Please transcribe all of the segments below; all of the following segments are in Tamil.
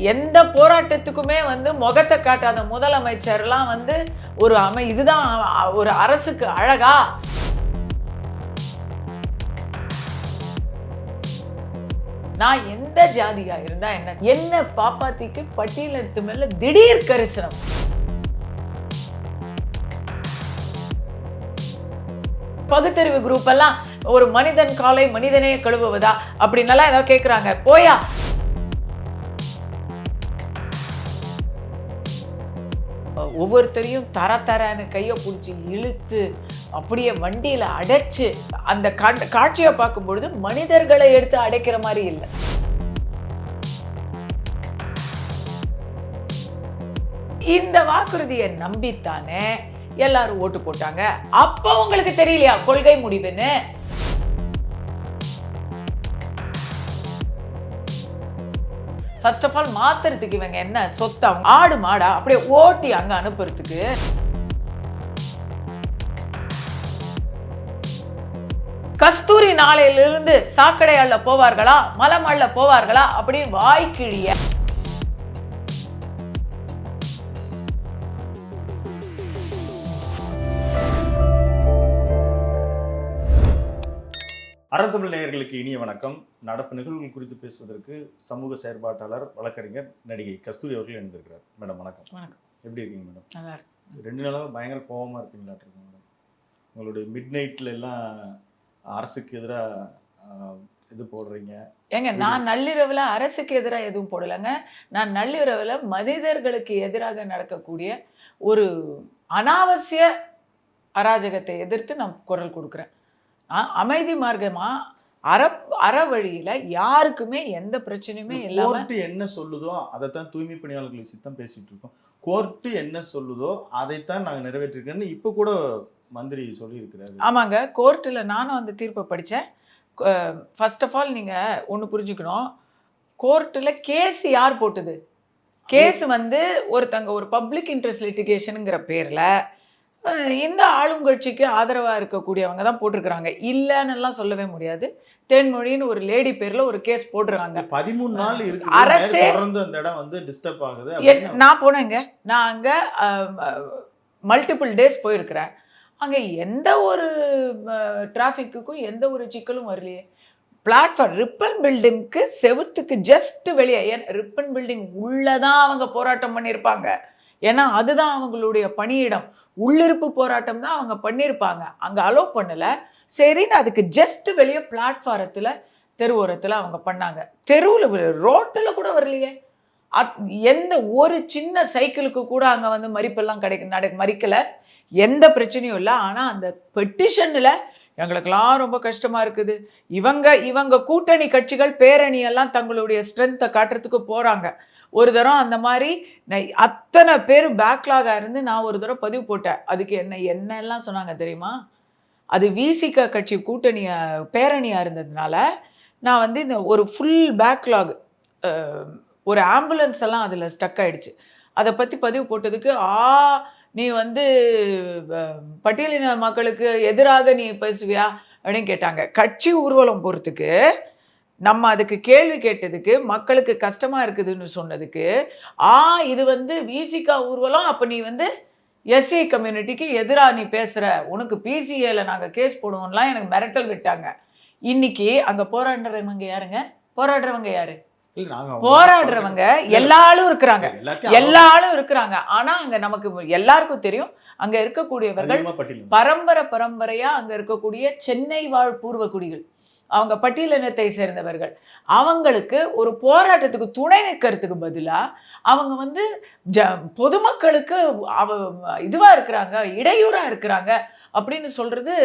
எந்த போராட்டத்துக்குமே வந்து முகத்தை காட்டாத முதலமைச்சர்லாம் வந்து ஒரு அமை இதுதான் ஒரு அரசுக்கு அழகா. நான் எந்த ஜாதியா இருந்தா என்ன? என்ன பாப்பாத்திக்கு பட்டியலத்து மேல திடீர் கரிசனம். பகுத்தறிவு குரூப் எல்லாம் ஒரு மனிதன் காலை மனிதனே கழுவுவதா? அப்படின்னலாம் ஏதோ கேக்குறாங்க. போயா? ஒவ்வொருத்தரையும் தர தரன்னு கையை பிடிச்சி இழுத்து அப்படியே வண்டியில அடைச்சு அந்த காட்சியை பார்க்கும்பொழுது மனிதர்களை எடுத்து அடைக்கிற மாதிரி இல்லை. இந்த வாக்குறுதியை நம்பித்தானே எல்லாரும் ஓட்டு போட்டாங்க. அப்போ உங்களுக்கு தெரியலையா கொள்கை முடிவுன்னு? ஃபர்ஸ்ட் ஆஃப் ஆல் மாத்துறதுக்கு இவங்க என்ன சொத்தா ஆடு மாடா அப்படியே ஓட்டி அங்கே அனுப்புறதுக்கு. கஸ்தூரி நாளையிலிருந்து சாக்கடையால போவார்களா மலமல்ல போவார்களா அப்படின்னு வாய்க்கிழிய. அறந்தமிழ் நேயர்களுக்கு இனிய வணக்கம். நடப்பு நிகழ்வுகள் குறித்து பேசுவதற்கு சமூக செயற்பாட்டாளர் வழக்கறிஞர் நடிகை கஸ்தூரி அவர்கள் இணைந்திருக்கிறார். மேடம் வணக்கம். வணக்கம். எப்படி இருக்கீங்க மேடம்? நல்லா இருக்கு ரெண்டு நாளாக பயங்கர கோபமாக இருப்பீங்களாட்டிருக்கு மேடம்? உங்களுடைய மிட் நைட்ல எல்லாம் அரசுக்கு எதிராக இது போடுறீங்க. ஏங்க நான் நள்ளிரவுல அரசுக்கு எதிராக எதுவும் போடலைங்க. நான் நள்ளிரவுல மனிதர்களுக்கு எதிராக நடக்கக்கூடிய ஒரு அனாவசிய அராஜகத்தை எதிர்த்து நான் குரல் கொடுக்குறேன். அமைதி மார்க்கமா? அற அற வழியில யாருக்குமே எந்த பிரச்சனையுமே இல்லாம கோர்ட்டு என்ன சொல்லுதோ அதைத்தான் தூய்மை பணியாளர்கள் சித்தம் பேசிட்டு இருக்கோம். கோர்ட்டு என்ன சொல்லுதோ அதைத்தான் நாங்கள் நிறைவேற்றிருக்கோன்னு இப்போ கூட மந்திரி சொல்லியிருக்கிறாரு. ஆமாங்க. கோர்ட்டில் நானும் அந்த தீர்ப்பை படித்தேன் ஃபர்ஸ்ட் ஆஃப் ஆல் நீங்கள் ஒன்று புரிஞ்சுக்கணும். கோர்ட்டில் கேஸ் யார் போட்டது? கேஸ் வந்து ஒருத்தங்க ஒரு பப்ளிக் இன்ட்ரெஸ்ட் லிட்டிகேஷனுங்கிற பேரில் இந்த ஆளுங்கட்சிக்கு ஆதரவாக இருக்கக்கூடியவங்க தான் போட்டிருக்கிறாங்க. இல்லைன்னுலாம் சொல்லவே முடியாது. தேன்மொழின்னு ஒரு லேடி பேரில் ஒரு கேஸ் போட்டிருக்காங்க. பதிமூணு நாள் இருக்கு அரசே- தொடர்ந்து அந்த இடம் வந்து டிஸ்டர்ப் ஆகுது நான் போனேங்க. நான் அங்கே மல்டிபிள் டேஸ் போயிருக்கிறேன். அங்கே எந்த ஒரு டிராஃபிக்குக்கும் எந்த ஒரு சிக்கலும் வரலையே. பிளாட்ஃபார்ம் ரிப்பன் பில்டிங்க்கு செவுத்துக்கு ஜஸ்ட் வெளியே. ஏன் ரிப்பன் பில்டிங் உள்ளே தான் அவங்க போராட்டம் பண்ணியிருப்பாங்க. ஏன்னா அதுதான் அவங்களுடைய பணியிடம். உள்ளிருப்பு போராட்டம் தான் அவங்க பண்ணியிருப்பாங்க அங்கே அலோவ் பண்ணலை. சரின்னு அதுக்கு ஜஸ்ட் வெளியே பிளாட்ஃபாரத்தில் தெருவோரத்தில் அவங்க பண்ணாங்க. தெருவில் ரோட்டில் கூட வரலையே. அத் எந்த ஒரு சின்ன சைக்கிளுக்கு கூட அங்கே வந்து மறிப்பெல்லாம் கிடைக்க நட மறிக்கலை. எந்த பிரச்சனையும் இல்லை. ஆனால் அந்த பெட்டிஷனில் எங்களுக்கெல்லாம் ரொம்ப கஷ்டமாக இருக்குது. இவங்க இவங்க கூட்டணி கட்சிகள் பேரணி எல்லாம் தங்களுடைய ஸ்ட்ரென்த்தை காட்டுறதுக்கு போகிறாங்க ஒரு தரம் அந்த மாதிரி நான் அத்தனை பேர் பேக்லாகாக இருந்து நான் ஒரு தடவை பதிவு போட்டேன். அதுக்கு என்ன என்னெல்லாம் சொன்னாங்க தெரியுமா? அது விசிக கட்சி கூட்டணியை பேரணியாக இருந்ததுனால நான் வந்து இந்த ஒரு ஃபுல் பேக்லாக் ஒரு ஆம்புலன்ஸ் எல்லாம் அதில் ஸ்டக் ஆகிடுச்சு அதை பற்றி பதிவு போட்டதுக்கு ஆ நீ வந்து பட்டியலின மக்களுக்கு எதிராக நீ பேசுவியா? அப்படின்னு கேட்டாங்க. கட்சி ஊர்வலம் போகிறதுக்கு நம்ம அதுக்கு கேள்வி கேட்டதுக்கு மக்களுக்கு கஷ்டமாக இருக்குதுன்னு சொன்னதுக்கு ஆ இது வந்து விசிகா ஊர்வலம் அப்போ நீ வந்து எஸ்சி கம்யூனிட்டிக்கு எதிராக நீ பேசுகிற உனக்கு பிசிஏல நாங்கள் கேஸ் போடுவோம்லாம் எனக்கு மிரட்டல் விட்டாங்க. இன்னைக்கு அங்கே போராடுறவங்க யாருங்க? போராடுறவங்க யாரு? போராடுறவங்க எல்லா ஆளும் இருக்கிறாங்க. எல்லா ஆளும் இருக்கிறாங்க. ஆனா அங்க நமக்கு எல்லாருக்கும் தெரியும். அங்க இருக்கக்கூடியவர்கள். பரம்பரை பரம்பரையா அங்க இருக்கக்கூடிய சென்னை வாழ் பூர்வகுடிகள் அவங்க பட்டியலினத்தை சேர்ந்தவர்கள். அவங்களுக்கு ஒரு போராட்டத்துக்கு துணை நிற்கிறதுக்கு பதிலாக அவங்க வந்து ஜ பொதுமக்களுக்கு அவ இதுவாக இருக்கிறாங்க இடையூறாக இருக்கிறாங்க அப்படின்னு சொல்கிறது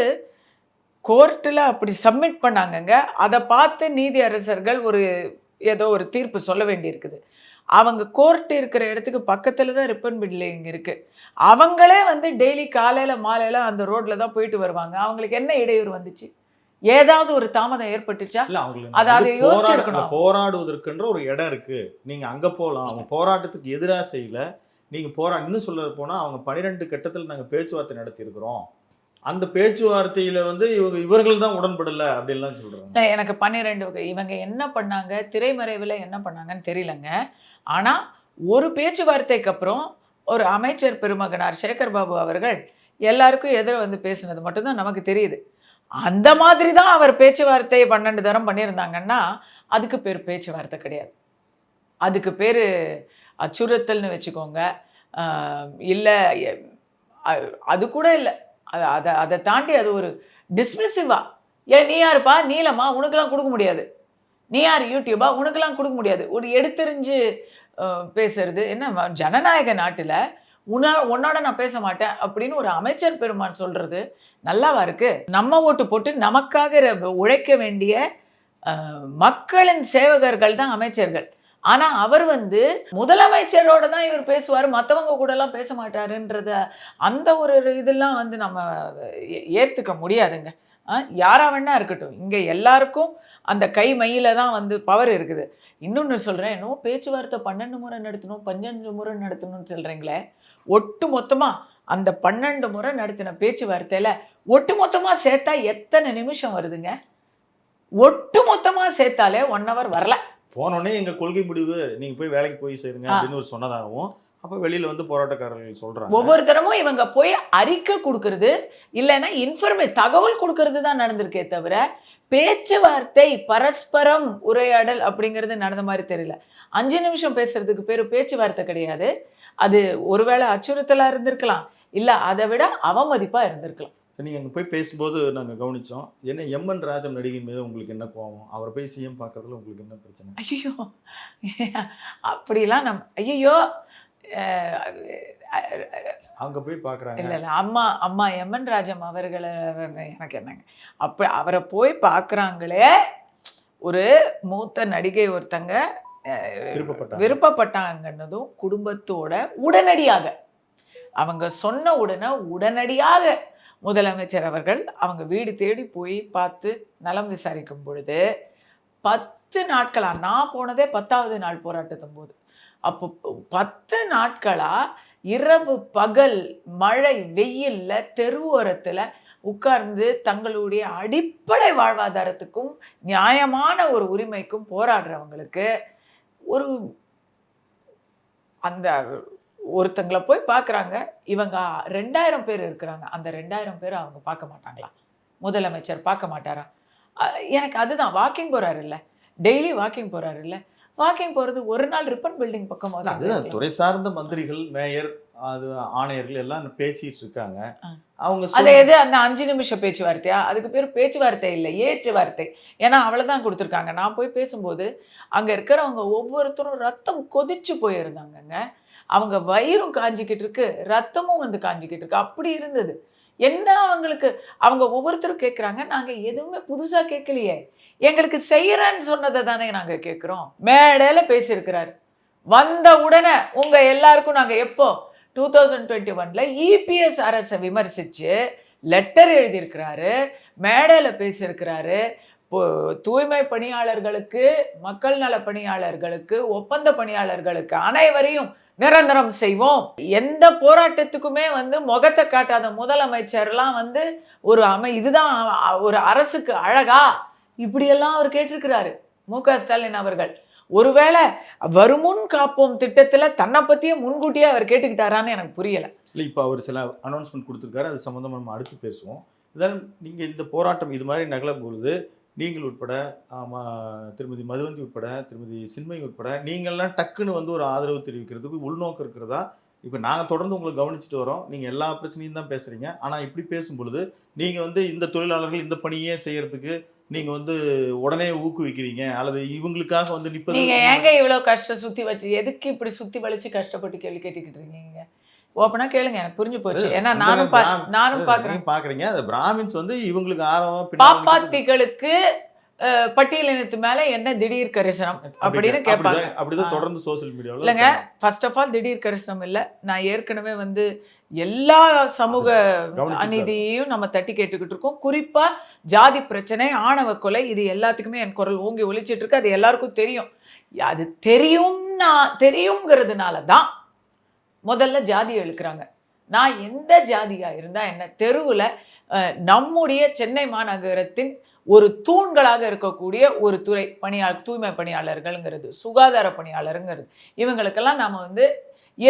கோர்ட்டில் அப்படி சப்மிட் பண்ணாங்கங்க. அதை பார்த்து நீதி அரசர்கள் ஒரு ஏதோ ஒரு தீர்ப்பு சொல்ல வேண்டியிருக்குது. அவங்க கோர்ட் இருக்கிற இடத்துக்கு பக்கத்தில் தான் ரிப்பன் பில்டிங் இருக்குது அவங்களே வந்து டெய்லி காலையில் மாலையில் அந்த ரோட்டில் தான் போயிட்டு வருவாங்க. அவங்களுக்கு என்ன இடையூறு வந்துச்சு? ஏதாவது ஒரு தாமதம் ஏற்பட்டுச்சா? அது அதை யோசிச்சிருக்கணும். போராட- போராடுவதற்கென்ற ஒரு இடம் இருக்கு. நீங்க அங்க போலாம். அவங்க போராட்டத்துக்கு எதிரா செய்யல. நீங்க போரா இன்னும் சொல்ல போனா அவங்க பனிரெண்டு கட்டத்துல நாங்க பேச்சுவார்த்தை நடத்தி இருக்கிறோம் அந்த பேச்சுவார்த்தையில வந்து இவங்க இவர்கள் தான் உடன்படல அப்படின்லாம் சொல்றாங்க. எனக்கு பன்னிரெண்டு இவங்க என்ன பண்ணாங்க? திரைமறைவில் என்ன பண்ணாங்கன்னு தெரியலங்க. ஆனால் ஒரு பேச்சுவார்த்தைக்கு அப்புறம் ஒரு அமைச்சர் பெருமகனார் சேகர் பாபு அவர்கள் எல்லாருக்கும் எதிர வந்து பேசுனது மட்டும்தான் நமக்கு தெரியுது. அந்த மாதிரி தான் அவர் பேச்சுவார்த்தையை பன்னெண்டு தரம் பண்ணியிருந்தாங்கன்னா அதுக்கு பேர் பேச்சுவார்த்தை கிடையாது. அதுக்கு பேர் அச்சுறுத்தல்னு வச்சுக்கோங்க. இல்லை அது கூட இல்லை. அதை அதை அதை தாண்டி அது ஒரு டிஸ்மிசிவா ஏன் நீ யாருப்பா? நீலமா உனக்கெல்லாம் கொடுக்க முடியாது. நீ யார்? யூடியூபா? உனக்கெல்லாம் கொடுக்க முடியாது. ஒரு எடுத்தெறிஞ்சு பேசுறது. என்ன ஜனநாயக நாட்டில் உன்ன உன்னோட நான் பேச மாட்டேன் அப்படின்னு ஒரு அமைச்சர் பெருமான் சொல்றது நல்லாவா இருக்கு? நம்ம ஓட்டு போட்டு நமக்காக உழைக்க வேண்டிய மக்களின் சேவகர்கள் தான் அமைச்சர்கள். ஆனா அவர் வந்து முதலமைச்சரோட தான் இவர் பேசுவார் மற்றவங்க கூடலாம் பேச மாட்டாருன்றத அந்த ஒரு இதெல்லாம் வந்து நம்ம ஏ- முடியாதுங்க. அஹ், யாரா வேணா இருக்கட்டும். இங்க எல்லாருக்கும் அந்த கை மையில தான் வந்து பவர் இருக்குது. இன்னொன்று சொல்கிறேன் என்னவோ பேச்சுவார்த்தை பன்னெண்டு முறை நடத்தணும் பன்னெண்டு முறை நடத்தணும்னு சொல்கிறீங்களே ஒட்டு மொத்தமாக அந்த பன்னெண்டு முறை நடத்தின பேச்சுவார்த்தையில் ஒட்டு மொத்தமாக சேர்த்தா எத்தனை நிமிஷம் வருதுங்க? ஒட்டு மொத்தமாக சேர்த்தாலே ஒன் ஹவர் வரல. போனோடனே எங்க கொள்கை முடிவு நீங்க போய் வேலைக்கு போய் சேருங்க. அப்படின்னு ஒரு சொன்னதாகவும் அப்ப வெளியில வந்து போராட்டக்காரர்கள் சொல்றாங்க. ஒவ்வொரு தரமும் இவங்க போய் அறிக்கை கொடுக்கறது இல்லைன்னா இன்ஃபர்மே தகவல் கொடுக்கறது தான் நடந்திருக்கே தவிர பேச்சுவார்த்தை பரஸ்பரம் உரையாடல் அப்படிங்கிறது நடந்த மாதிரி தெரியல. அஞ்சு நிமிஷம் பேசுறதுக்கு பேர் பேச்சுவார்த்தை கிடையாது. அது ஒருவேளை அச்சுறுத்தலா இருந்திருக்கலாம். இல்ல அதை விட அவமதிப்பா இருந்திருக்கலாம். சரி, நீங்க அங்க போய் பேசும்போது நாங்க கவனிச்சோம். என்ன எம்என் ராஜம் நடிகை மீது உங்களுக்கு என்ன கோவம் அவரை போய் சிஎம் பார்க்கறதுல உங்களுக்கு என்ன பிரச்சனை? ஐயோ அப்படிலாம் நம்ம ஐயோ அங்க போய் பாக்குறாங்க. இல்ல இல்ல. அம்மா அம்மா எம்என் ராஜம் அவர்களை எனக்கு என்னங்க அப்ப அவரை போய் பார்க்குறாங்களே ஒரு மூத்த நடிகை ஒருத்தங்க விருப்பப்பட்டாங்கன்னதும் குடும்பத்தோட உடனடியாக அவங்க சொன்ன உடனே உடனடியாக முதலமைச்சர் அவர்கள் அவங்க வீடு தேடி போய் பார்த்து நலம் விசாரிக்கும் பொழுது பத்து நாட்களா நான் போனதே பத்தாவது நாள் போராட்டத்தின் போது. அப்போ பத்து நாட்களாக இரவு பகல் மழை வெயிலில் தெருவோரத்தில் உட்கார்ந்து தங்களுடைய அடிப்படை வாழ்வாதாரத்துக்கும் நியாயமான ஒரு உரிமைக்கும் போராடுறவங்களுக்கு ஒரு அந்த ஒருத்தங்களை போய் பார்க்குறாங்க இவங்க ரெண்டாயிரம் பேர் இருக்கிறாங்க. அந்த ரெண்டாயிரம் பேர் அவங்க பார்க்க மாட்டாங்களா? முதலமைச்சர் பார்க்க மாட்டாரா? எனக்கு அதுதான். வாக்கிங் போகிறாரு இல்லை டெய்லி வாக்கிங் போகிறாரு இல்லை வாக்கிங் போறது ஒரு நாள் ரிப்பன் பில்டிங் பக்கம் அதுதான். துறை சார்ந்த மந்திரிகள் மேயர் அது ஆணையர்கள் எல்லாம் பேசிட்டு இருக்காங்க. அவங்க அது எது? அந்த அஞ்சு நிமிஷம் பேச்சுவார்த்தையா அதுக்கு பேர் பேச்சுவார்த்தை இல்லை ஏச்சுவார்த்தை. ஏன்னா அவ்வளவுதான் கொடுத்துருக்காங்க. நான் போய் பேசும்போது அங்க இருக்கிறவங்க ஒவ்வொருத்தரும் ரத்தம் கொதிச்சு போயிருந்தாங்கங்க. அவங்க வயிறும் காஞ்சிக்கிட்டு இருக்கு ரத்தமும் வந்து காஞ்சிக்கிட்டு இருக்கு. அப்படி இருந்தது. என்ன அவங்களுக்கு அவங்க ஒவ்வொருத்தரும் கேட்குறாங்க நாங்கள் எதுவுமே புதுசாக கேட்கலையே எங்களுக்கு செய்கிறேன்னு சொன்னதை தானே நாங்கள் கேட்குறோம் மேடையில் பேசியிருக்கிறாரு. வந்த உடனே உங்கள் எல்லாருக்கும் நாங்கள் எப்போ? டூ தௌசண்ட் டுவெண்ட்டி ஒன்ல இபிஎஸ் அரசை விமர்சித்து லெட்டர் எழுதியிருக்கிறாரு மேடையில் பேசியிருக்கிறாரு தூய்மை பணியாளர்களுக்கு மக்கள் நல பணியாளர்களுக்கு ஒப்பந்த பணியாளர்களுக்கு அனைவரையும் நிரந்தரம் செய்வோம். எந்த போராட்டத்துக்குமே வந்து முகத்தை காட்டாத முதலமைச்சர்லாம் வந்து ஒரு அமை இதுதான் ஒரு அரசுக்கு அழகா. இப்படியெல்லாம் அவர் கேட்டிருக்கிறாரு மு க ஸ்டாலின் அவர்கள். ஒருவேளை வருமுன் காப்போம் திட்டத்தில் தன்னை பற்றியே முன்கூட்டியே அவர் கேட்டுக்கிட்டாரான்னு எனக்கு புரியல. இல்லை இப்போ அவர் சில அனௌன்ஸ்மெண்ட் கொடுத்துருக்காரு அது சம்மந்தமாக நம்ம அடுத்து பேசுவோம். இதான் நீங்கள் இந்த போராட்டம் இது மாதிரி நகலும் பொழுது நீங்கள் உட்பட ஆமா, திருமதி மதுவந்தி உட்பட திருமதி சின்மை உட்பட நீங்கள்லாம் டக்குன்னு வந்து ஒரு ஆதரவு தெரிவிக்கிறதுக்கு உள்நோக்கம் இருக்கிறதா? இப்போ நாங்கள் தொடர்ந்து உங்களை கவனிச்சுட்டு வரோம். நீங்கள் எல்லா பிரச்சனையும் தான் பேசுகிறீங்க ஆனால் இப்படி பேசும் பொழுது நீங்கள் வந்து இந்த தொழிலாளர்கள் இந்த பணியே செய்யறதுக்கு நீங்கள் வந்து உடனே ஊக்குவிக்கிறீங்க? அல்லது இவங்களுக்காக வந்து நிற்பது நீங்க ஏங்க இவ்வளவு கஷ்டம் சுத்தி வச்சு எதுக்கு இப்படி சுத்தி வலிச்சு கஷ்டப்பட்டு கேள்வி கேட்டுக்கிட்டு இருக்கீங்க? ஓப்பனா கேளுங்க எனக்கு புரிஞ்சு போச்சு. ஏன்னா நானும் நானும் பாக்குறேன். நீங்க பாக்குறீங்க. அந்த பிராமின்ஸ் வந்து இவங்களுக்கு ஆர்வமா பாப்பாத்திகளுக்கு பட்டியலினத்து மேல என்ன திடீர் கரிசனம் அப்படின்னு கேட்பாங்க. அப்படிதான். தொடர்ந்து சோஷியல் மீடியாவில் இல்லைங்க ஃபர்ஸ்ட் ஆஃப் ஆல் திடீர் கரிசனம் இல்லை. நான் ஏற்கனவே வந்து எல்லா சமூக அநீதியையும் நம்ம தட்டி கேட்டுக்கிட்டு இருக்கோம். குறிப்பா ஜாதி பிரச்சனை ஆணவ கொலை இது எல்லாத்துக்குமே என் குரல் ஓங்கி ஒலிச்சிட்டு இருக்கு. அது எல்லாருக்கும் தெரியும். அது தெரியும்னா தெரியுங்கிறதுனால தான் முதல்ல ஜாதியை எழுக்கிறாங்க. நான் எந்த ஜாதியாக இருந்தால் என்ன? தெருவில் நம்முடைய சென்னை மாநகரத்தின் ஒரு தூண்களாக இருக்கக்கூடிய ஒரு துறை பணியாளர் தூய்மை பணியாளர்கள்ங்கிறது சுகாதார பணியாளருங்கிறது. இவங்களுக்கெல்லாம் நாம் வந்து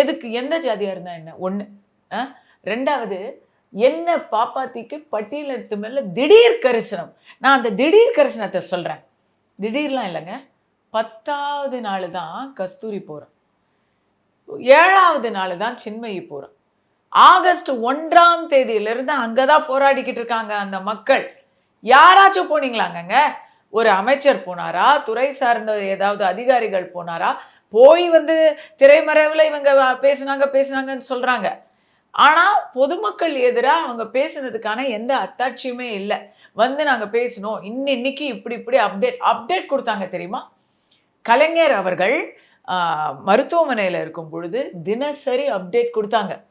எதுக்கு எந்த ஜாதியாக இருந்தால் என்ன? ஒன்று ரெண்டாவது என்ன பாப்பாத்திக்கு பட்டியலத்து மேலே திடீர் கரிசனம். நான் அந்த திடீர் கரிசனத்தை சொல்கிறேன் திடீர்லாம் இல்லைங்க. பத்தாவது நாள் தான் கஸ்தூரி போகிறோம் ஏழாவது நாள் தான் சின்மயி போகிறோம் ஆகஸ்ட் ஒன்றாம் தேதியிலிருந்து அங்கே தான் போராடிக்கிட்டு இருக்காங்க அந்த மக்கள். யாராச்சும் போனீங்களாங்கங்க? ஒரு அமைச்சர் போனாரா? துறை சார்ந்த ஏதாவது அதிகாரிகள் போனாரா? போய் வந்து திரைமறைவில் இவங்க பேசுனாங்க பேசுனாங்கன்னு சொல்கிறாங்க ஆனால் பொதுமக்கள் எதிராக அவங்க பேசுனதுக்கான எந்த அத்தாட்சியுமே இல்லை. வந்து நாங்கள் பேசினோம். இன்ன இன்னைக்கு இப்படி இப்படி அப்டேட் அப்டேட் கொடுத்தாங்க தெரியுமா? கலைஞர் அவர்கள் மருத்துவமனையில் இருக்கும் பொழுது தினசரி அப்டேட் கொடுத்தாங்க.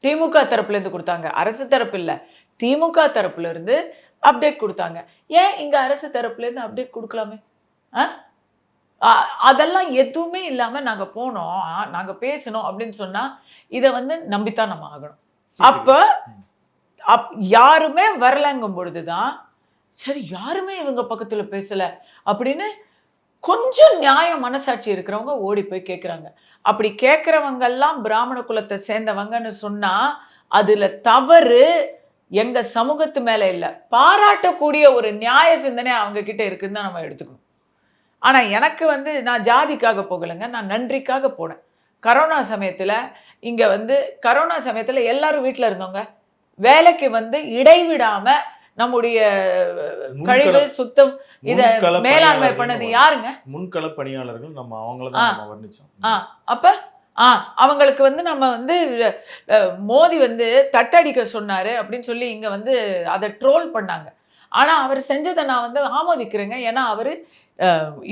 திமுக தரப்புலேருந்து கொடுத்தாங்க. அரசு தரப்பு இல்லை. திமுக தரப்புல இருந்து அப்டேட் கொடுத்தாங்க. ஏன் இங்க அரசு தரப்புல இருந்து அப்டேட் கொடுக்கலாமே? ஆ? அதெல்லாம் எதுவுமே இல்லாம நாங்க போனோம். ஆ, நாங்க பேசணும் அப்படின்னு சொன்னா இதை வந்து நம்பித்தான் நம்ம ஆகணும். அப்ப அப் யாருமே வரலங்கும் பொழுதுதான் சரி யாருமே இவங்க பக்கத்துல பேசல அப்படின்னு கொஞ்சம் நியாய மனசாட்சி இருக்கிறவங்க ஓடி போய் கேட்குறாங்க அப்படி கேட்குறவங்கெல்லாம் பிராமண குலத்தை சேர்ந்தவங்கன்னு சொன்னால் அதில் தவறு எங்கள் சமூகத்து மேலே இல்லை. பாராட்டக்கூடிய ஒரு நியாய சிந்தனை அவங்கக்கிட்ட இருக்குதுன்னு இருக்குன்னு தான் நம்ம எடுத்துக்கணும். ஆனால் எனக்கு வந்து நான் ஜாதிக்காக போகலைங்க நான் நன்றிக்காக போனேன். கரோனா சமயத்தில் இங்கே வந்து கரோனா சமயத்தில் எல்லோரும் வீட்டில் இருந்தோங்க. வேலைக்கு வந்து இடைவிடாமல் நம்முடைய கழிவு சுத்தம் இத மேலாண்மை பண்ணது யாருங்க? முன்கள பணியாளர்கள் நம்ம அவங்கள. தான் வர்ணிச்சோம். அப்ப ஆ அவங்களுக்கு வந்து நம்ம வந்து மோடி வந்து தட்டடிக்க சொன்னாரு அப்படின்னு சொல்லி இங்க வந்து அதை ட்ரோல் பண்ணாங்க. ஆனா அவர் செஞ்சதை நான் வந்து ஆமோதிக்கிறேங்க. ஏன்னா அவரு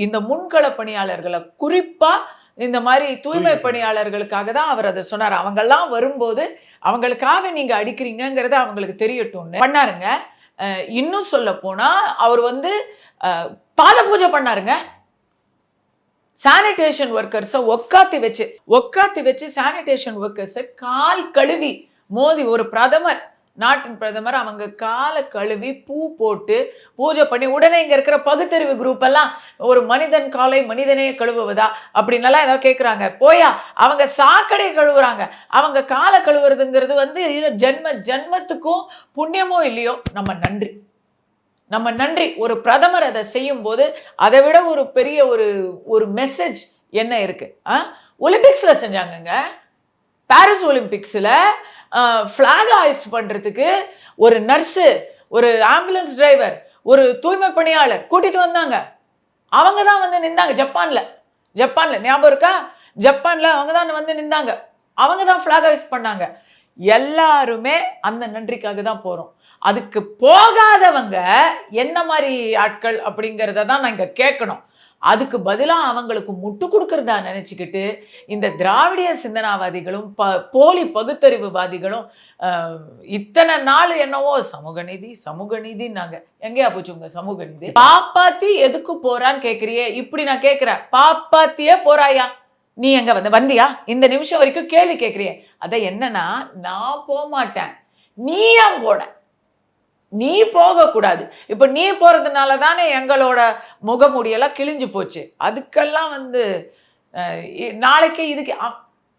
இந்த முன்கள பணியாளர்களை குறிப்பா இந்த மாதிரி தூய்மை பணியாளர்களுக்காக தான் அவர் அதை சொன்னார். அவங்கெல்லாம் வரும்போது அவங்களுக்காக நீங்க அடிக்கிறீங்கங்கிறத அவங்களுக்கு தெரியட்டும்னு பண்ணாருங்க. இன்னும் சொல்ல போனால் அவர் வந்து பாத பூஜை பண்ணாருங்க. சானிடேஷன் ஒர்க்கர்ஸை ஒக்காத்தி வச்சு ஒக்காத்தி வச்சு சானிடேஷன் ஒர்க்கர்ஸை கால் கழுவி மோதி ஒரு பிரதமர். நாட்டின் பிரதமர் அவங்க காலை கழுவி பூ போட்டு பூஜை பண்ணி உடனே இங்கே இருக்கிற பகுத்தறிவு குரூப் எல்லாம் ஒரு மனிதன் காலை மனிதனே கழுவுவதா அப்படின்லாம் ஏதோ கேட்குறாங்க போயா அவங்க சாக்கடை கழுவுறாங்க. அவங்க காலை கழுவுறதுங்கிறது வந்து ஜென்ம ஜென்மத்துக்கும் புண்ணியமோ இல்லையோ நம்ம நன்றி. நம்ம நன்றி. ஒரு பிரதமர் அதை செய்யும்போது அதை விட ஒரு பெரிய ஒரு ஒரு மெசேஜ் என்ன இருக்குது ஆ? ஒலிம்பிக்ஸில் செஞ்சாங்கங்க. பாரிஸ் ஒலிம்பிக்ஸில் ஃப்ளாக் ஆயிஸ்ட் பண்ணுறதுக்கு ஒரு நர்ஸு ஒரு ஆம்புலன்ஸ் டிரைவர் ஒரு தூய்மை பணியாளர் கூட்டிகிட்டு வந்தாங்க. அவங்க தான் வந்து நின்றாங்க ஜப்பானில். ஜப்பானில் ஞாபகம் இருக்கா? ஜப்பானில் அவங்க தான் வந்து நின்றாங்க அவங்க தான் ஃப்ளாக் ஹாய்ஸ்ட் பண்ணாங்க. எல்லாருமே அந்த நன்றிக்காக தான் போகிறோம் அதுக்கு போகாதவங்க என்ன மாதிரி ஆட்கள் அப்படிங்கிறத தான் நான் கேட்கணும். அதுக்கு பதிலாக அவங்களுக்கு முட்டு கொடுக்கறதா நினச்சிக்கிட்டு இந்த திராவிடிய சிந்தனாவாதிகளும் ப போலி பகுத்தறிவுவாதிகளும் ஆஹ், இத்தனை நாள் என்னவோ சமூக நீதி சமூக நீதினாங்க எங்கேயா போச்சு உங்க சமூக நீதி? பாப்பாத்தி எதுக்கு போறான்னு கேட்குறியே இப்படி நான் கேட்குறேன் பாப்பாத்தியே போறாயா? நீ எங்க வந்து வந்தியா? இந்த நிமிஷம் வரைக்கும் கேள்வி கேட்குறியே அதை என்னன்னா நான் போக மாட்டேன் நீ ஏன் போன நீ போகக்கூடாது. இப்போ நீ போகிறதுனால தானே எங்களோட முகமுடியெல்லாம் கிழிஞ்சு போச்சு. அதுக்கெல்லாம் வந்து இ- நாளைக்கே இதுக்கு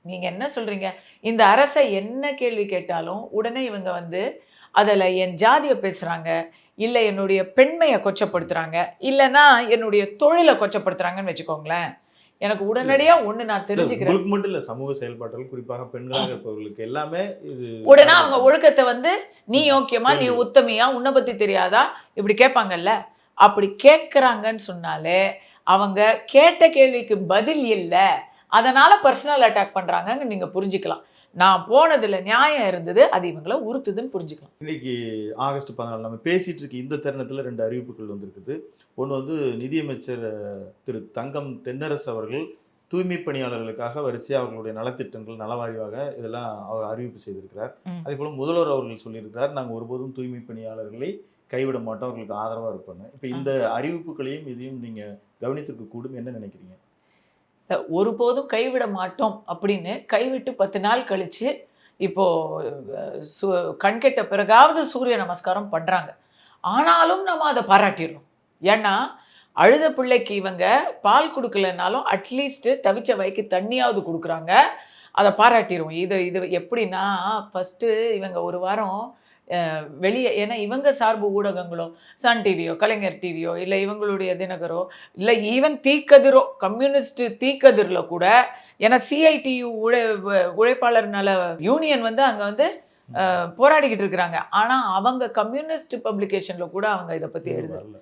நீங்கள் என்ன சொல்கிறீங்க இந்த அரசை என்ன கேள்வி கேட்டாலும் உடனே இவங்க வந்து அதில் என் ஜாதியை பேசுகிறாங்க இல்லை என்னுடைய பெண்மையை கொச்சப்படுத்துகிறாங்க இல்லைன்னா என்னுடைய தொழிலை கொச்சப்படுத்துகிறாங்கன்னு வச்சுக்கோங்களேன். எனக்கு உடனடியா ஒண்ணு நான் தெரிஞ்சுக்கிறேன். மட்டும் இல்ல சமூக செயல்பாடுகள் குறிப்பாக பெண்களாக இருப்பவர்களுக்கு எல்லாமே இது உடனே அவங்க ஒழுக்கத்தை வந்து நீ யோக்கியமா நீ. உத்தமியா உன்னை பத்தி தெரியாதா? இப்படி கேட்பாங்கல்ல. அப்படி கேட்குறாங்கன்னு சொன்னாலே அவங்க கேட்ட கேள்விக்கு பதில் இல்லை. அதனால பர்சனல் அட்டாக் பண்றாங்கன்னு நீங்க புரிஞ்சுக்கலாம். நான் போனதுல நியாயம் இருந்தது அது இவங்கள உறுத்துதுன்னு புரிஞ்சுக்கலாம். இன்னைக்கு ஆகஸ்ட் பதினாலு நம்ம பேசிட்டு இருக்க இந்த தருணத்துல ரெண்டு அறிவிப்புகள் வந்திருக்குது. ஒன்று வந்து நிதியமைச்சர் திரு தங்கம் தென்னரசு அவர்கள் தூய்மை பணியாளர்களுக்காக வரிசையாக அவர்களுடைய நலத்திட்டங்கள் நலவாரியாக இதெல்லாம் அவர் அறிவிப்பு செய்திருக்கிறார். அதே போல முதல்வர் அவர்கள் சொல்லியிருக்கிறார் நாங்கள் ஒருபோதும் தூய்மை பணியாளர்களை கைவிட மாட்டோம் அவர்களுக்கு ஆதரவாக இருப்பாங்க இப்போ இந்த அறிவிப்புகளையும் இதையும் நீங்க கவனித்திருக்க கூடும். என்ன நினைக்கிறீங்க? ஒருபோதும் கைவிட மாட்டோம் அப்படின்னு கைவிட்டு பத்து நாள் கழிச்சு இப்போ அஹ், சு கண்கெட்ட பிறகாவது சூரிய நமஸ்காரம் பண்றாங்க. ஆனாலும் நம்ம அதை பாராட்டிடுறோம். ஏன்னா அழுத பிள்ளைக்கு இவங்க பால் கொடுக்கலனாலும் அட்லீஸ்ட்டு தவிச்ச வயக்கு தண்ணியாவது கொடுக்குறாங்க. அதை பாராட்டிடுவோம். இது இது எப்படின்னா ஃபஸ்ட்டு இவங்க ஒரு வாரம் வெளியே ஏன்னா இவங்க சார்பு ஊடகங்களோ சன் டிவியோ கலைஞர் டிவியோ இல்லை இவங்களுடைய தினகரோ இல்லை ஈவன் தீக்கதிரோ கம்யூனிஸ்ட் தீக்கதிரில் கூட ஏன்னா சிஐடியு உழை உழைப்பாளர்னால யூனியன் வந்து அங்கே வந்து போராடிக்கிட்டு இருக்கிறாங்க. ஆனால் அவங்க கம்யூனிஸ்ட் பப்ளிகேஷனில் கூட அவங்க இதை பற்றி எழுது வரல.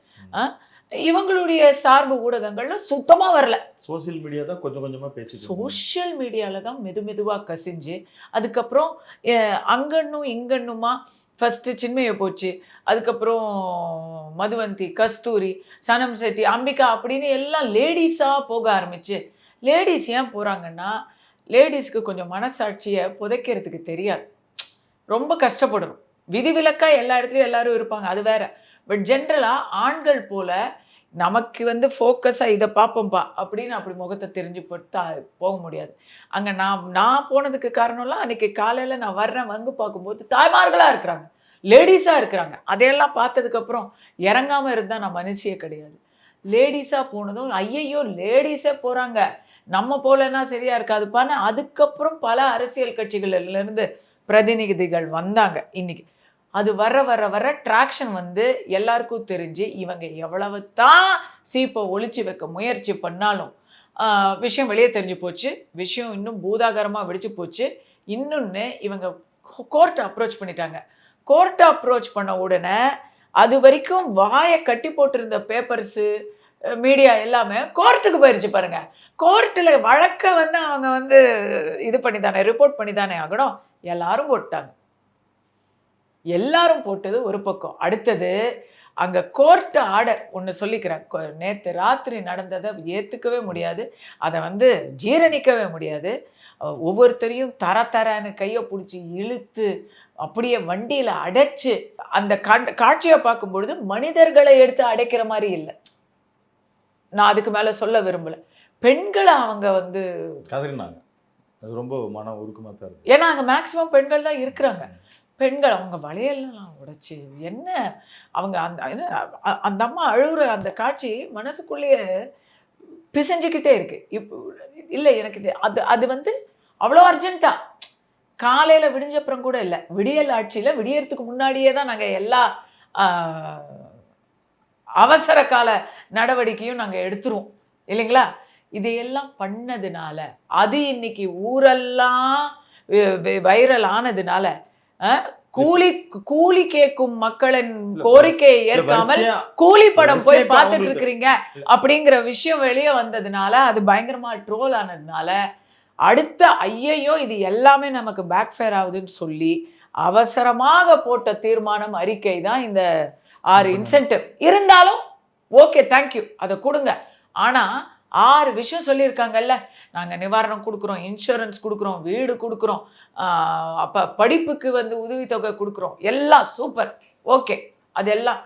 இவங்களுடைய சார்பு ஊடகங்கள்ல சுத்தமாக வரல. சோசியல் மீடியா தான் கொஞ்சம் கொஞ்சமா பேசிட்டு இருக்காங்க. சோஷியல் மீடியாவில் தான் மெது மெதுவாக கசிஞ்சு அதுக்கப்புறம் அங்கன்னும் இங்கன்னுமா ஃபஸ்ட்டு சின்மய போச்சு அதுக்கப்புறம் மதுவந்தி கஸ்தூரி சனம் செட்டி அம்பிகா அப்படின்னு எல்லாம் லேடிஸாக போக ஆரம்பிச்சு. லேடிஸ் ஏன் போகிறாங்கன்னா லேடிஸ்க்கு கொஞ்சம் மனசாட்சியை புதைக்கிறதுக்கு தெரியாது. ரொம்ப கஷ்டப்படணும். விதிவிலக்காக எல்லா இடத்துலையும் எல்லாரும் இருப்பாங்க அது வேற. பட் ஜென்ரலாக ஆண்கள் போல நமக்கு வந்து ஃபோக்கஸாக இதை பார்ப்போம்ப்பா அப்படின்னு அப்படி முகத்தை தெரிஞ்சு போட்டு போக முடியாது. அங்கே நான் நான் போனதுக்கு காரணம்லாம் அன்றைக்கி காலையில் நான் வர்றேன் வந்து பார்க்கும்போது தாய்மார்களாக இருக்கிறாங்க லேடிஸாக இருக்கிறாங்க. அதையெல்லாம் பார்த்ததுக்கப்புறம் இறங்காமல் இருந்தால் நான் மனுஷியே கிடையாது. லேடிஸாக போனதும் ஐயையோ லேடிஸே போகிறாங்க நம்ம போலன்னா சரியாக இருக்காதுப்பான்னு அதுக்கப்புறம் பல அரசியல் கட்சிகள்லேருந்து பிரதிநிதிகள் வந்தாங்க இன்னைக்கு. அது வர வர வர ட்ராக்ஷன் வந்து எல்லாருக்கும் தெரிஞ்சு இவங்க எவ்வளவு தான் சீப்பை ஒழிச்சு வைக்க முயற்சி பண்ணாலும் விஷயம் வெளியே தெரிஞ்சு போச்சு. விஷயம் இன்னும் பூதாகரமாக வெடிச்சு போச்சு. இன்னொன்று இவங்க கோர்ட்டை அப்ரோச் பண்ணிட்டாங்க. கோர்ட்டை அப்ரோச் பண்ண உடனே அது வரைக்கும் வாயை கட்டி போட்டிருந்த பேப்பர்ஸு மீடியா எல்லாமே கோர்ட்டுக்கு போயிருச்சு பாருங்க. கோர்ட்டில் வழக்கை வந்து அவங்க வந்து இது பண்ணி தானே ரிப்போர்ட் பண்ணி தானே ஆகணும். எல்லாரும் போட்டாங்க. எல்லாரும் போட்டது ஒரு பக்கம். அடுத்தது அங்கே கோர்ட்டு ஆர்டர் ஒன்று சொல்லிக்கிறேன். நேற்று ராத்திரி நடந்ததை ஏற்றுக்கவே முடியாது. அதை வந்து ஜீரணிக்கவே முடியாது. ஒவ்வொருத்தரையும் தர தரன்னு கையை பிடிச்சி இழுத்து அப்படியே வண்டியில் அடைச்சி அந்த கண் காட்சியை பார்க்கும்பொழுது மனிதர்களை எடுத்து அடைக்கிற மாதிரி இல்லை. நான் அதுக்கு மேலே சொல்ல விரும்பலை. பெண்களை அவங்க வந்து கதறினாங்க. அது ரொம்ப மன உருக்கமா தான் ஏன்னா அங்கே மேக்ஸிமம் பெண்கள் தான் இருக்கிறாங்க. பெண்கள் அவங்க வளையல்லாம் உடைச்சு என்ன அவங்க அந்த அந்த அம்மா அழுகுற அந்த காட்சி மனசுக்குள்ளேயே பிசைஞ்சுக்கிட்டே இருக்கு. இப்போ இல்லை எனக்கு அது அது வந்து அவ்வளோ அர்ஜென்ட்டா காலையில் விடிஞ்சப்புறம் கூட இல்லை. விடியல் ஆட்சியில் விடியறதுக்கு முன்னாடியே தான் நாங்கள் எல்லா அவசர கால நடவடிக்கையும் நாங்கள் எடுத்துருவோம் இல்லைங்களா இதையெல்லாம் பண்ணதுனால அது இன்னைக்கு ஊரெல்லாம் வைரல் ஆனதுனால கூலி கூலி கேட்கும் மக்களின் கோரிக்கையை ஏற்காமல் கூலி படம் போய் பார்த்துட்டு இருக்கிறீங்க. அப்படிங்கிற விஷயம் வெளியே வந்ததுனால அது பயங்கரமா ட்ரோல் ஆனதுனால அடுத்த ஐயையோ இது எல்லாமே நமக்கு பேக் ஃபேர் ஆகுதுன்னு சொல்லி அவசரமாக போட்ட தீர்மானம் அறிக்கை தான் இந்த ஆறு இன்சென்டிவ் இருந்தாலும் ஓகே தேங்க்யூ அதை கொடுங்க. ஆனால் ஆறு விஷயம் சொல்லியிருக்காங்கல்ல. நாங்கள் நிவாரணம் கொடுக்குறோம் இன்சூரன்ஸ் கொடுக்குறோம் வீடு கொடுக்குறோம் அப்போ படிப்புக்கு வந்து உதவித்தொகை கொடுக்குறோம். எல்லாம் சூப்பர் ஓகே அதெல்லாம்.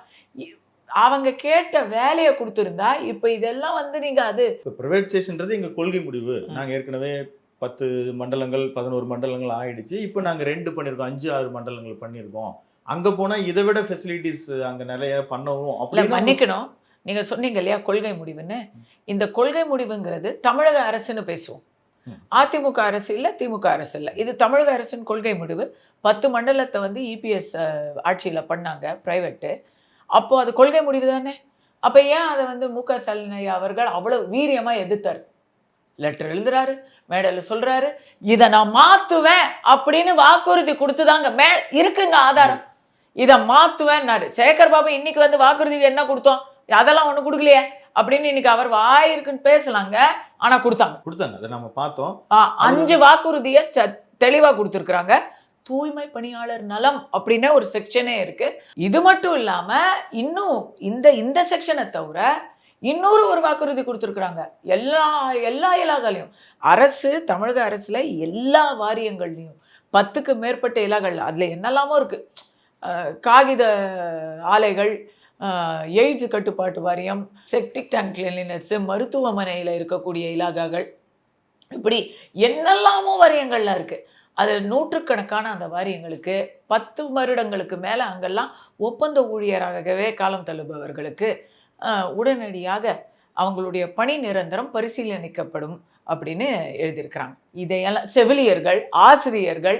அவங்க கேட்ட வேலையை கொடுத்துருந்தா இப்போ இதெல்லாம் வந்து நீங்கள் அது இப்போ ப்ரைவேட்சேஷன்றது எங்கள் கொள்கை முடிவு. நாங்கள் ஏற்கனவே பத்து மண்டலங்கள் பதினோரு மண்டலங்கள் ஆயிடுச்சு. இப்போ நாங்கள் ரெண்டு பண்ணியிருக்கோம் அஞ்சு ஆறு மண்டலங்கள் பண்ணியிருக்கோம். அங்க போனா இதை விட ஃபெசிலிட்டிஸ் அங்க நிறைய பண்ணவும் இல்லை அப்படின்னு மன்னிக்கணும். நீங்கள் சொன்னீங்க இல்லையா கொள்கை முடிவுன்னு? இந்த கொள்கை முடிவுங்கிறது தமிழக அரசுன்னு பேசுவோம். அதிமுக அரசு இல்லை திமுக அரசு இல்லை. இது தமிழக அரசின் கொள்கை முடிவு. பத்து மண்டலத்தை வந்து இபிஎஸ் ஆட்சியில் பண்ணாங்க ப்ரைவேட்டு அப்போ அது கொள்கை முடிவு தானே? அப்போ ஏன் அதை வந்து மு க ஸ்டாலின் ஐயா அவர்கள் அவ்வளோ வீரியமாக எதிர்த்தார்? லெட்டர் எழுதுறாரு மேடையில் சொல்றாரு இதை நான் மாத்துவேன் அப்படின்னு வாக்குறுதி கொடுத்துதாங்க. மே இருக்குங்க ஆதாரம். இதை மாத்துவேன்னாரு. சேகர் பாபு இன்னைக்கு வந்து வாக்குறுதி என்ன கொடுத்தோம்? அதெல்லாம் ஒன்றும் கொடுக்கலையே. அப்படின்னு இன்னைக்கு அவர் வாய் இருக்குன்னு பேசலாங்க. ஆனா கொடுத்தாங்க. கொடுத்தாங்க. அதை நம்ம பார்த்தோம். அஞ்சு வாக்குறுதியை தெளிவா கொடுத்துருக்குறாங்க. தூய்மை பணியாளர் நலம் அப்படின்னு ஒரு செக்ஷனே இருக்கு. இது மட்டும் இல்லாம இன்னும் இந்த இந்த செக்ஷனை தவிர இன்னொரு ஒரு வாக்குறுதி கொடுத்துருக்குறாங்க. எல்லா எல்லா இலாகாலையும். அரசு தமிழக அரசுல எல்லா வாரியங்கள்லையும் பத்துக்கு மேற்பட்ட இலாகள் அதுல என்னெல்லாமோ இருக்கு. அஹ், காகித ஆலைகள் எய்ட்ஸ் கட்டுப்பாட்டு வாரியம் செப்டிக் டேங்க் கிளீனஸ் மருத்துவமனையில் இருக்கக்கூடிய இலாகாக்கள். இப்படி என்னெல்லாமோ வாரியங்கள்லாம் இருக்குது அதில் நூற்றுக்கணக்கான அந்த வாரியங்களுக்கு பத்து வருடங்களுக்கு மேலே அங்கெல்லாம் ஒப்பந்த ஊழியராகவே காலம் தள்ளுபவர்களுக்கு உடனடியாக அவங்களுடைய பணி நிரந்தரம் பரிசீலனிக்கப்படும். அப்படின்னு எழுதியிருக்கிறாங்க. இதையெல்லாம் செவிலியர்கள் ஆசிரியர்கள்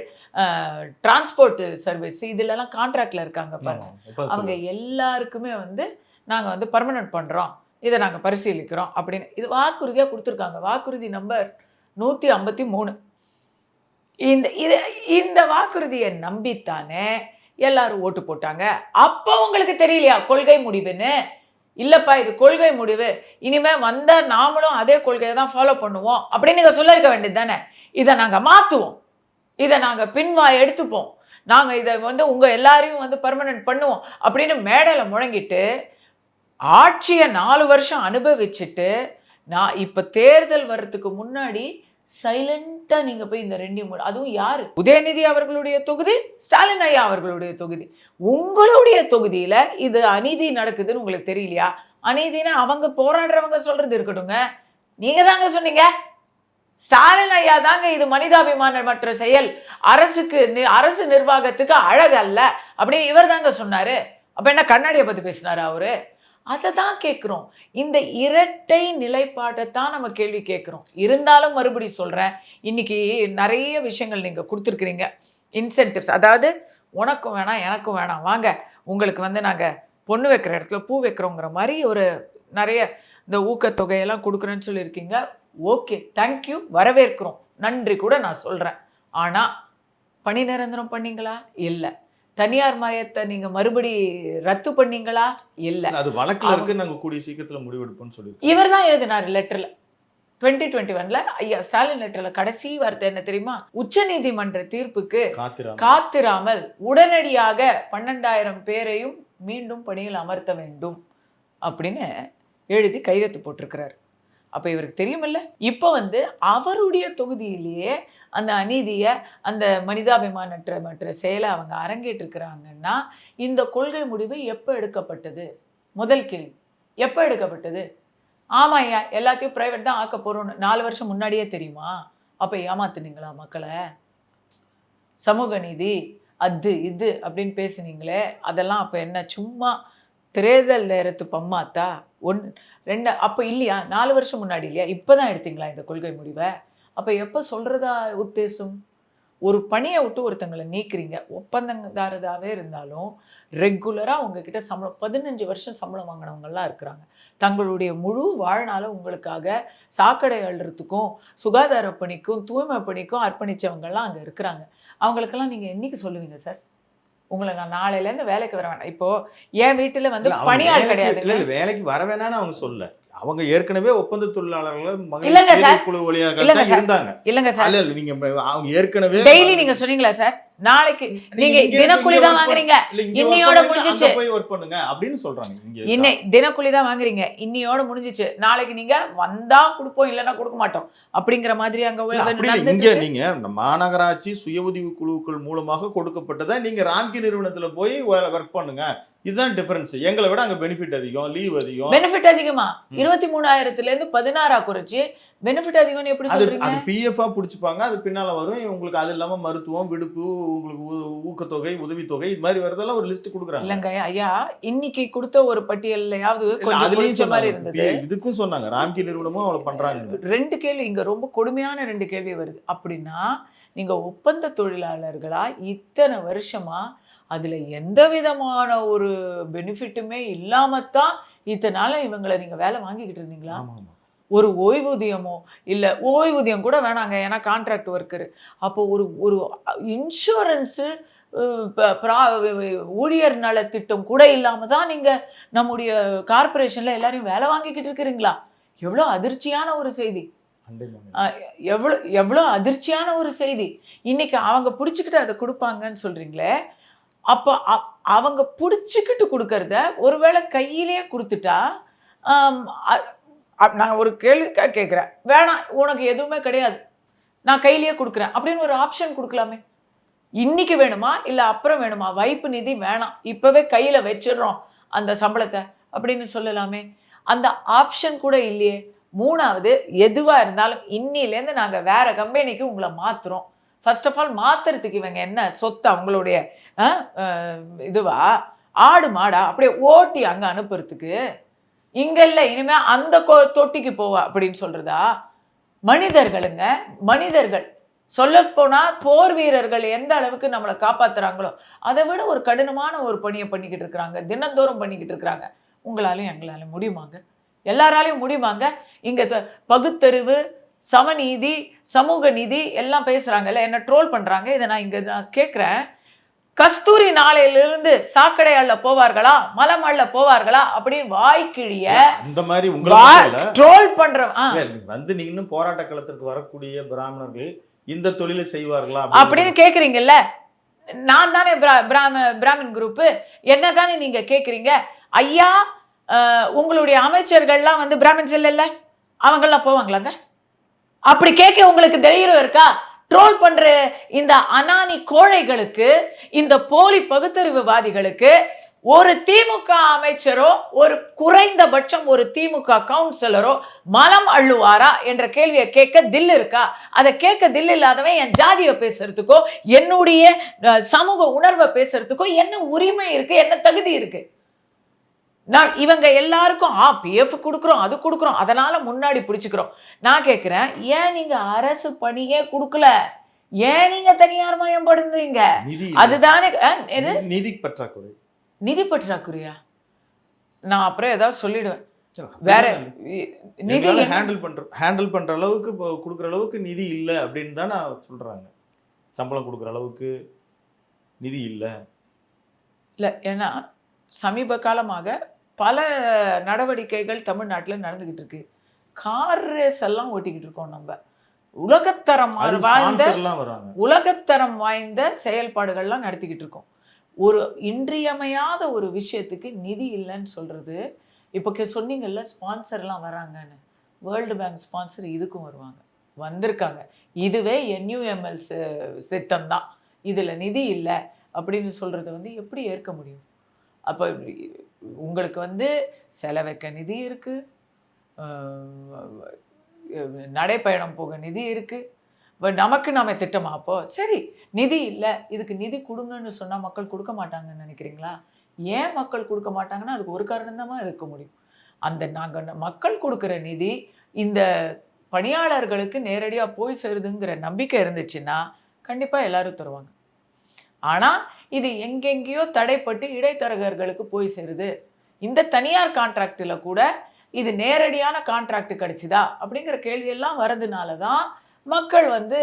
டிரான்ஸ்போர்ட் சர்வீஸ் இதுலலாம் கான்ட்ராக்டில் இருக்காங்க பாருங்க. அவங்க எல்லாருக்குமே வந்து நாங்கள் வந்து பர்மனன்ட் பண்ணுறோம் இதை நாங்கள் பரிசீலிக்கிறோம் அப்படின்னு. இது வாக்குறுதியாக கொடுத்துருக்காங்க. வாக்குறுதி நம்பர் நூற்றி ஐம்பத்தி மூணு. இந்த இது இந்த வாக்குறுதியை நம்பித்தானே எல்லாரும் ஓட்டு போட்டாங்க. அப்போ உங்களுக்கு தெரியலையா? கொள்கை முடிவுன்னு? இல்லைப்பா இது கொள்கை முடிவு. இனிமேல் வந்தால் நாமளும் அதே கொள்கையை தான் ஃபாலோ பண்ணுவோம். அப்படின்னு நீங்கள் சொல்லியிருக்க வேண்டியது தானே? இதை நாங்கள் மாற்றுவோம் இதை நாங்கள் பின்வா எடுத்துப்போம். நாங்கள் இதை வந்து உங்கள் எல்லாரையும் வந்து பர்மனன்ட் பண்ணுவோம். அப்படின்னு மேடையில் முழங்கிட்டு ஆட்சியை நாலு வருஷம் அனுபவிச்சுட்டு நான் இப்போ தேர்தல் வர்றதுக்கு முன்னாடி சைலண்டாக நீங்கள் போய் இந்த ரெண்டையும் மூணு அதுவும் யார்? உதயநிதி அவர்களுடைய தொகுதி ஸ்டாலின் ஐயா அவர்களுடைய தொகுதி. உங்களுடைய தொகுதியில் இது அநீதி நடக்குதுன்னு உங்களுக்கு தெரியலையா? அநீதினா அவங்க போராடுறவங்க சொல்றது இருக்கட்டுங்க நீங்கள் தாங்க சொன்னீங்க. ஸ்டாலின் ஐயா தாங்க இது மனிதாபிமானமற்ற செயல். அரசுக்கு நி- அரசு நிர்வாகத்துக்கு அழகல்ல. அப்படின்னு இவர் தாங்க சொன்னாரு. அப்ப என்ன கண்ணாடியை பத்தி பேசினாரு அவரு? அதை தான் கேட்குறோம் இந்த இரட்டை நிலைப்பாட்டை தான் நம்ம கேள்வி கேட்குறோம் இருந்தாலும் மறுபடி சொல்கிறேன் இன்றைக்கி நிறைய விஷயங்கள் நீங்கள் கொடுத்துருக்குறீங்க. இன்சென்டிவ்ஸ் அதாவது உனக்கும் வேணாம் எனக்கும் வேணாம். வாங்க உங்களுக்கு வந்து நாங்கள் பொண்ணு வைக்கிற இடத்துல பூ வைக்கிறோங்கிற மாதிரி ஒரு நிறைய இந்த ஊக்கத்தொகையெல்லாம் கொடுக்குறேன்னு சொல்லியிருக்கீங்க. ஓகே தேங்க்யூ வரவேற்கிறோம். நன்றி கூட நான் சொல்கிறேன் ஆனால் பணி நிரந்தரம் பண்ணீங்களா? இல்லை. தனியார் மயத்தை நீங்கள் மறுபடி ரத்து பண்ணீங்களா? இல்லை. அது வழக்குல இருக்கு நாங்க கூடிய சீக்கிரத்துல முடிவெடுப்போம்னு சொல்லியிருக்கோம். இவர் தான் எழுதினார் லெட்டரில். டுவெண்ட்டி டுவெண்ட்டி ஒன்ல ஐயா ஸ்டாலின் லெட்டரில் கடைசி வார்த்தை என்ன தெரியுமா? உச்சநீதிமன்ற தீர்ப்புக்கு காத்திராம காத்திராமல் உடனடியாக பன்னெண்டாயிரம் பேரையும் மீண்டும் பணியில் அமர்த்த வேண்டும் அப்படின்னு எழுதி கையெழுத்து போட்டிருக்கிறார். அப்போ இவருக்கு தெரியுமில்ல? இப்போ வந்து அவருடைய தொகுதியிலேயே அந்த அநீதியை அந்த மனிதாபிமானற்ற மற்ற செயலை அவங்க அரங்கேற்றிருக்கிறாங்கன்னா இந்த கொள்கை முடிவு எப்போ எடுக்கப்பட்டது? முதல் கேள்வி. எப்போ எடுக்கப்பட்டது? ஆமாம் ஐயா எல்லாத்தையும் ப்ரைவேட் தான் ஆக்க போகிறோம்னு நாலு வருஷம் முன்னாடியே தெரியுமா? அப்போ ஏமாத்துனீங்களா மக்களை? சமூக நீதி அது இது அப்படின்னு பேசுனீங்களே அதெல்லாம் அப்போ என்ன சும்மா தேர்தல் நேரத்து பம்மாத்தா? ஒன் ரெண்டு அப்போ இல்லையா? நாலு வருஷம் முன்னாடி இல்லையா? இப்போ தான் எடுத்தீங்களா இந்த கொள்கை முடிவை? அப்போ எப்போ சொல்கிறதா உத்தேசம்? ஒரு பணியை விட்டு ஒருத்தங்களை நீக்குறீங்க. ஒப்பந்ததாரதாகவே இருந்தாலும் ரெகுலராக உங்ககிட்ட சம்பளம் பதினஞ்சு வருஷம் சம்பளம் வாங்கினவங்கலாம் இருக்கிறாங்க. தங்களுடைய முழு வாழ்நாள உங்களுக்காக சாக்கடை அழுறதுக்கும் சுகாதார பணிக்கும் தூய்மை பணிக்கும் அர்ப்பணிச்சவங்கெல்லாம் அங்கே இருக்கிறாங்க. அவங்களுக்கெல்லாம் நீங்கள் என்னைக்கு சொல்லுவீங்க சார்? உங்களை நான் நாளையிலேருந்து வேலைக்கு வர வேண்டாம் இப்போ என் வீட்டில் வந்து பணியாள் கிடையாது. இல்ல, வேலைக்கு வர வேணாம்னு அவங்க சொல்ல அவங்க ஏற்கனவே ஒப்பந்த தொழிலாளர்கள் இல்லைங்க சார். குழு வழியாக. இருந்தாங்க. இல்லைங்க சார். இல்ல நீங்க அவங்க ஏற்கனவே டெய்லி நீங்க சொன்னீங்களா சார்? நாளைக்கு நீங்க தினக்கூலி தான் வாங்குறீங்க. இன்னையோட முடிஞ்சிச்சு. போய் ஒர்க் பண்ணுங்க அப்படின்னு சொல்றாங்க. இன்னை தினக்கூலி தான் வாங்குறீங்க. இன்னையோட முடிஞ்சிச்சு. நாளைக்கு நீங்க வந்தா கொடுப்போம் இல்லைன்னா கொடுக்க மாட்டோம். அப்படிங்கிற மாதிரி அங்க இங்க. நீங்க மாநகராட்சி சுய உதவி குழுக்கள் மூலமாக கொடுக்கப்பட்டதை நீங்க ராம்கி நிறுவனத்துல போய் ஒர்க் பண்ணுங்க. இதுதான் டிஃபரன்ஸ் எங்களை விட அங்க பெனிஃபிட் அதிகம் லீவ் அதிகம். பெனிஃபிட் அதிகமா. இருபத்தி மூணாயிரத்துல இருந்து பதினாறா குறைச்சு பெனிஃபிட் அதிகம்னு எப்படி சொல்றீங்க? அது பிஎஃப்ஆ புடிச்சுப்பாங்க. அது பின்னால வரும். உங்களுக்கு அது இல்லாம மருத்துவம் விடுப்பு உங்களுக்கு ஊக்கத்தொகை உதவித்தொகை இது மாதிரி வரதெல்லாம் ஒரு லிஸ்ட் கொடுக்குறாங்க. இல்லங்க ஐயா இன்னைக்கு கொடுத்த ஒரு பட்டியல்லையாவது கொஞ்சம் மாதிரி. இருந்தது. இதுக்கும் சொன்னாங்க. ராம்கி நிறுவனமும் அவ்வளவு பண்றாங்க. ரெண்டு கேள்வி இங்க ரொம்ப கொடுமையான ரெண்டு கேள்வி வருது. அப்படின்னா நீங்க ஒப்பந்த தொழிலாளர்களா இத்தனை வருஷமா அதுல எந்த விதமான ஒரு பெனிஃபிட்டுமே இல்லாமத்தான் இத்தனை நாளா இவங்களை நீங்க வேலை வாங்கிக்கிட்டு இருந்தீங்களா? ஆமா ஆமா ஒரு ஓய்வூதியமோ இல்லை ஓய்வூதியம் கூட வேணாங்க ஏன்னா கான்ட்ராக்ட் ஒர்க்கரு அப்போ ஒரு ஒரு இன்சூரன்ஸு ஊழியர் நல திட்டம் கூட இல்லாமல் தான் நீங்கள் நம்முடைய கார்ப்பரேஷனில் எல்லாரையும் வேலை வாங்கிக்கிட்டு இருக்கிறீங்களா? எவ்வளோ அதிர்ச்சியான ஒரு செய்தி. எவ்வளோ எவ்வளோ அதிர்ச்சியான ஒரு செய்தி. இன்னைக்கு அவங்க பிடிச்சிக்கிட்டு அதை கொடுப்பாங்கன்னு சொல்கிறீங்களே அப்போ அவங்க பிடிச்சிக்கிட்டு கொடுக்கறத ஒருவேளை கையிலேயே கொடுத்துட்டா அப் நான் ஒரு கேள்விக்காக கேட்குறேன் வேணாம் உனக்கு எதுவுமே கிடையாது. நான் கையிலேயே கொடுக்குறேன். அப்படின்னு ஒரு ஆப்ஷன் கொடுக்கலாமே. இன்னைக்கு வேணுமா? இல்லை அப்புறம் வேணுமா? வைப்பு நிதி வேணாம். இப்போவே கையில் வச்சிடுறோம் அந்த சம்பளத்தை அப்படின்னு சொல்லலாமே. அந்த ஆப்ஷன் கூட இல்லையே. மூணாவது எதுவாக இருந்தாலும் இன்னிலேருந்து நாங்கள் வேறு கம்பெனிக்கு உங்களை மாற்றுறோம் ஃபர்ஸ்ட் ஆஃப் ஆல் மாத்துறதுக்கு இவங்க என்ன சொத்து அவங்களுடைய இதுவா? ஆடு மாடா? அப்படியே ஓட்டி அங்கே அனுப்புறதுக்கு இங்க இல்லை இனிமே அந்த கோ தொட்டிக்கு போவா அப்படின்னு சொல்றதா? மனிதர்களுங்க மனிதர்கள். சொல்ல போனா போர் வீரர்கள் எந்த அளவுக்கு நம்மளை காப்பாத்துறாங்களோ அதை விட ஒரு கடினமான ஒரு பணியை பண்ணிக்கிட்டு இருக்கிறாங்க. தினந்தோறும் பண்ணிக்கிட்டு இருக்கிறாங்க. உங்களாலையும் எங்களாலையும் முடியுமாங்க? எல்லாராலையும் முடியுமாங்க? இங்க த- பகுத்தறிவு சமநீதி சமூக நீதி எல்லாம் பேசுறாங்கல்ல என்ன ட்ரோல் பண்றாங்க. இதை நான் இங்க நான் கேட்குறேன் கஸ்தூரி நாளையிலிருந்து சாக்கடை அள்ள போவார்களா? மலம் அள்ள போவார்களா? அப்படின்னு வாய்க்கிழிய அந்த மாதிரி இல்ல ட்ரோல் பண்ற வந்து நீங்க இன்னும் போராட்ட களத்திற்கு வரக்கூடிய பிராமணர்கள் இந்த தொழிலை செய்வார்களா அப்படின்னு கேக்குறீங்கல்ல? நான் தானே பிரா- பிராம பிராமின் குரூப்பு. என்ன தானே நீங்க கேக்குறீங்க? ஐயா உங்களுடைய அமைச்சர்கள்லாம் வந்து பிராமின்ஸ் இல்லைல்ல? அவங்கெல்லாம் போவாங்களாங்க? அப்படி கேட்க உங்களுக்கு தைரியம் இருக்கா? ட்ரோல் பண்ற இந்த அனானி கோழைகளுக்கு இந்த போலி பகுத்தறிவுவாதிகளுக்கு ஒரு திமுக அமைச்சரோ ஒரு குறைந்தபட்சம் ஒரு திமுக கவுன்சிலரோ மலம் அள்ளுவாரா என்ற கேள்வியை கேட்க தில் இருக்கா? அதை கேட்க தில் இல்லாதவன் என் ஜாதியை பேசுறதுக்கோ என்னுடைய சமூக உணர்வை பேசுறதுக்கோ என்ன உரிமை இருக்கு என்ன தகுதி இருக்கு? நான் இவங்க எல்லாருக்கும் ஆ பிஎஃப் கொடுக்குறோம் அது கொடுக்குறோம் அதனால முன்னாடி பிடிச்சிக்கிறோம். நான் கேட்குறேன் ஏன் நீங்க அரசு பணியே கொடுக்கல? ஏன் நீங்க தனியார் மயப்படுறீங்க நிதி அதுதானே நிதி பற்றாக்குறை. நிதி பற்றாக்குறையா? நான் அப்புறம் ஏதாவது சொல்லிடுவேன். வேற நிதி ஹேண்டில் பண்ற ஹேண்டில் பண்ற அளவுக்கு கொடுக்குற அளவுக்கு நிதி இல்லை அப்படின்னு தான் நான் சொல்றாங்க. சம்பளம் கொடுக்குற அளவுக்கு நிதி இல்லை. இல்ல ஏன்னா சமீப காலமாக பல நடவடிக்கைகள் தமிழ்நாட்டில் நடந்துகிட்டு இருக்கு. கார் ரேஸ் எல்லாம் ஓட்டிக்கிட்டு இருக்கோம் நம்ம. உலகத்தரம் வராங்க. உலகத்தரம் வாய்ந்த செயல்பாடுகள்லாம் நடத்திக்கிட்டு இருக்கோம். ஒரு இன்றியமையாத ஒரு விஷயத்துக்கு நிதி இல்லைன்னு சொல்றது இப்போ சொன்னீங்கல்ல ஸ்பான்சர்லாம் வராங்கன்னு. வேர்ல்டு பேங்க் ஸ்பான்சர் இதுக்கும் வருவாங்க. வந்திருக்காங்க. இதுவே என்யூஎம்எல் திட்டம் தான் இதில் நிதி இல்லை அப்படின்னு சொல்றது வந்து எப்படி ஏற்க முடியும்? அப்போ உங்களுக்கு வந்து செலவைக்க நிதி இருக்குது நடைப்பயணம் போக நிதி இருக்குது இப்போ நமக்கு நாம் திட்டமா? அப்போ சரி நிதி இல்லை இதுக்கு நிதி கொடுங்கன்னு சொன்னால் மக்கள் கொடுக்க மாட்டாங்கன்னு நினைக்கிறீங்களா? ஏன் மக்கள் கொடுக்க மாட்டாங்கன்னா அதுக்கு ஒரு காரணம்தான் இருக்க முடியும். அந்த நாங்கள் மக்கள் கொடுக்குற நிதி இந்த பணியாளர்களுக்கு நேரடியாக போய் சேருதுங்கிற நம்பிக்கை இருந்துச்சுன்னா கண்டிப்பாக எல்லோரும் தருவாங்க. ஆனால் இது எங்கெங்கேயோ தடைப்பட்டு இடைத்தரகர்களுக்கு போய் சேருது. இந்த தனியார் கான்ட்ராக்டில் கூட இது நேரடியான கான்ட்ராக்ட் கிடைச்சுதா? அப்படிங்கிற கேள்வியெல்லாம் வரதுனால தான் மக்கள் வந்து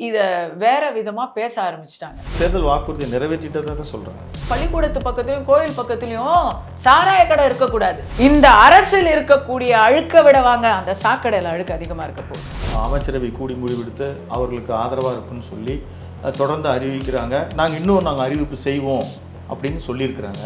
இதை வேற விதமாக பேச ஆரம்பிச்சிட்டாங்க. தேர்தல் வாக்குறுதியை நிறைவேற்றிட்டதை தான் சொல்றாங்க. பள்ளிக்கூடத்து பக்கத்துலயும் கோயில் பக்கத்துலயும் சாராய கடை இருக்கக்கூடாது. இந்த அரசில் இருக்கக்கூடிய அழுக்க விட வாங்க அந்த சாக்கடையில் அழுக்கு அதிகமா இருக்க போகுது அமைச்சரவை கூடி முடிவெடுத்து அவர்களுக்கு ஆதரவாக இருக்குன்னு சொல்லி தொடர்ந்து அறிவிக்கிறாங்க. நாங்கள் இன்னும் நாங்கள் அறிவிப்பு செய்வோம் அப்படின்னு சொல்லியிருக்கிறாங்க.